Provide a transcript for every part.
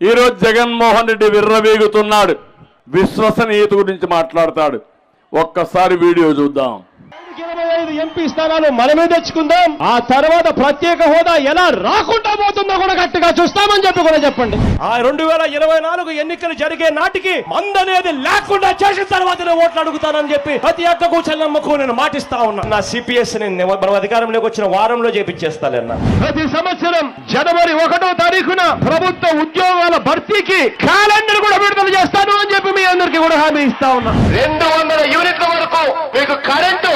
ఈరోజు జగన్మోహన్ రెడ్డి విర్రవేగుతున్నాడు. విశ్వసనీయత గురించి మాట్లాడతాడు. ఒక్కసారి వీడియో చూద్దాం. ఐదు ఎంపీ స్థానాలు మనమే తెచ్చుకుందాం. ఆ తర్వాత ప్రత్యేక హోదా ఎలా రాకుండా పోతుందో కూడా గట్టిగా చూస్తామని చెప్పి కూడా చెప్పండి. ఆ రెండు వేల ఇరవై నాలుగు ఎన్నికలు జరిగే నాటికి మందనేది లేకుండా చేసిన తర్వాతనే ఓట్లు అడుగుతానని చెప్పి ప్రతి అక్కకు చెల్లమ్మకు నేను మాటిస్తా ఉన్నా. నా సిపిఎస్ నేను మనం అధికారంలోకి వచ్చిన వారంలో చేపించేస్తానన్నా ప్రతి సంవత్సరం జనవరి ఒకటో తారీఖున ప్రభుత్వ ఉద్యోగాల భర్తీకి క్యాలెండర్ కూడా విడుదల చేస్తాను అని చెప్పి మీ అందరికీ కూడా హామీ ఇస్తా ఉన్నా. రెండు వందల యూనిట్ల వరకు మీకు కరెంటు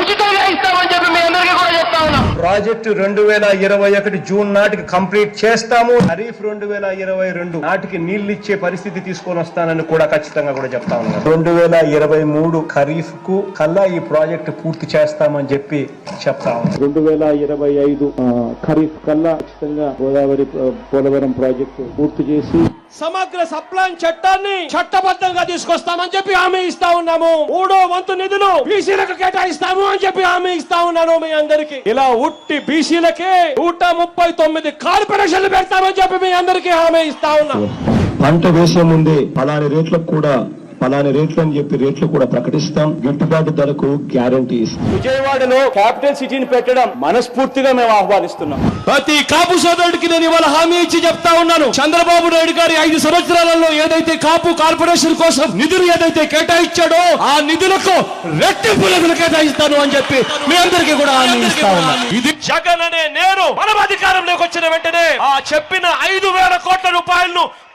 ఉచితంగా ఇస్తామని చెప్పి మీ అందరికీ కూడా చెప్తా ఉన్నా ప్రాజెక్టు రెండు వేల ఇరవై ఒకటి జూన్ నాటికి కంప్లీట్ చేస్తాము. ఖరీఫ్ రెండు వేల ఇరవై రెండు నాటికి నీళ్ళు ఇచ్చే పరిస్థితి తీసుకొని వస్తానని కూడా ఖచ్చితంగా కూడా చెప్తా ఉన్నాను రెండు వేల ఇరవై మూడు ఖరీఫ్కు కల్లా ఈ ప్రాజెక్టు పూర్తి చేస్తామని చెప్పి చెప్తా ఉన్నాను రెండు వేల ఇరవై ఐదు ఖరీఫ్ కల్లా ఖచ్చితంగా గోదావరి పోలవరం ప్రాజెక్టు పూర్తి చేసి సమగ్ర సప్లాన్ చట్టాన్ని చట్టబద్ధంగా తీసుకొస్తామని చెప్పి హామీ ఇస్తా ఉన్నాము. మూడో వంతు నిధులు బీసీలకు కేటాయిస్తాము అని చెప్పి హామీ ఇస్తా ఉన్నాను మీ అందరికి. ఇలా ఉట్టి బీసీలకే నూట ముప్పై తొమ్మిది కార్పొరేషన్లు పెడతామని చెప్పి మీ అందరికి హామీ ఇస్తా ఉన్నా. పంట వేసే ముందే పలాని రేట్లకు కూడా పలాని రేట్లు అని చెప్పి రేట్లు కూడా ప్రకటిస్తాం. గిట్టుబాటు ధరకు గ్యారంటీ ఇస్తాం. విజయవాడలో క్యాపిటల్ సిటీని పెట్టడం మనస్ఫూర్తిగా మేము ఆహ్వానిస్తున్నాం. ప్రతి కాపు సోదరుడికి నేను ఇవాళ హామీ ఇచ్చి చెప్తా ఉన్నాను. చంద్రబాబు నాయుడు గారి ఐదు సంవత్సరాలలో ఏదైతే కాపు కార్పొరేషన్ కోసం నిధులు ఏదైతే కేటాయించాడో ఆ నిధులకు రెట్టింపు నిధులు కేటాయిస్తాను అని చెప్పి మీ అందరికీ కూడా హామీ ఇస్తా ఉన్నాను ఇది జగన్ అనే నేను మనం అధికారంలోకి వచ్చిన వెంటనే ఆ చెప్పిన ఐదు వేల కోట్ల రూపాయలను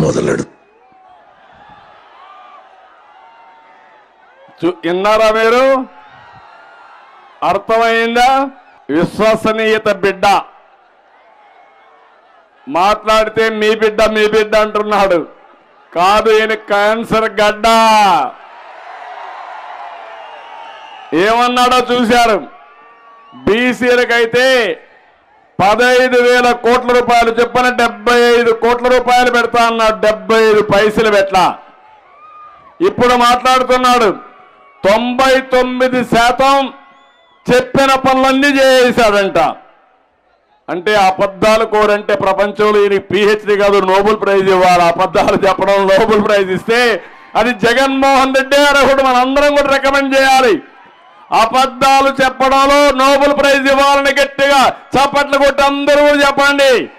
మొదలెడు. విన్నారా మీరు? అర్థమైందా? విశ్వసనీయత బిడ్డ. మాట్లాడితే మీ బిడ్డ మీ బిడ్డ అంటున్నాడు. కాదు ఈయన క్యాన్సర్ గడ్డ. ఏమన్నాడో చూశారు. బీసీలకైతే పదహైదు వేల కోట్ల రూపాయలు చెప్పిన డెబ్బై ఐదు కోట్ల రూపాయలు పెడతా అన్నాడు డెబ్బై ఐదు పైసలు పెట్లా ఇప్పుడు మాట్లాడుతున్నాడు. తొంభై తొమ్మిది శాతం చెప్పిన పనులన్నీ చేశాడంట అంటే అబద్ధాలు కోరంటే ప్రపంచంలో ఈయనకి పిహెచ్డి కాదు నోబెల్ ప్రైజ్ ఇవ్వాలి. అబద్ధాలు చెప్పడం నోబెల్ ప్రైజ్ ఇస్తే అది జగన్మోహన్ రెడ్డి అర్హుడు. మనందరం కూడా రికమెండ్ చేయాలి. అబద్ధాలు చెప్పడంలో నోబెల్ ప్రైజ్ ఇవ్వాలని గట్టిగా చప్పట్లు కొట్టి అందరూ చెప్పండి.